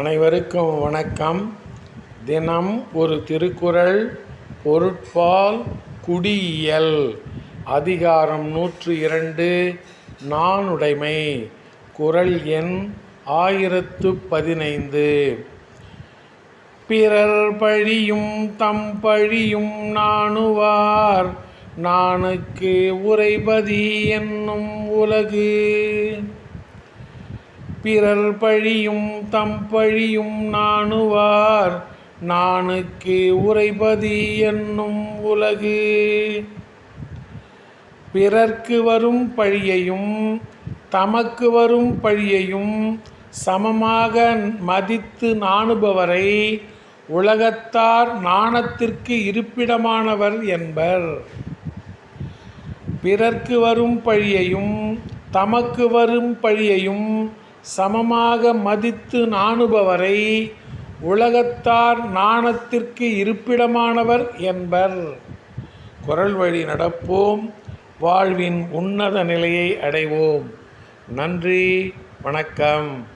அனைவருக்கும் வணக்கம். தினம் ஒரு திருக்குறள் பொருட்பால் குடியியல் அதிகாரம் நூற்று இரண்டு நாணுடைமை குறள் எண் ஆயிரத்து பதினைந்து. பிறர் பழியும் தம் பழியும் நாணுவார் நானுக்கு உரைபதி என்னும் உலகு. பிறர் பழியும் தம் பழியும் நாணுவார். நாணுக்கு உரைபதி என்னும் உலகு. பிறர்க்கு வரும் பழியையும் தமக்கு வரும் பழியையும் சமமாக மதித்து நாணுபவரை உலகத்தார் நாணத்திற்கு இருப்பிடமானவர் என்பர். பிறர்க்கு வரும் பழியையும் தமக்கு வரும் பழியையும் சமமாக மதித்து நாணுபவரை உலகத்தார் நாணத்திற்கு இருப்பிடமானவர் என்பர். குரல் வழி நடப்போம். வாழ்வின் உன்னத நிலையை அடைவோம். நன்றி. வணக்கம்.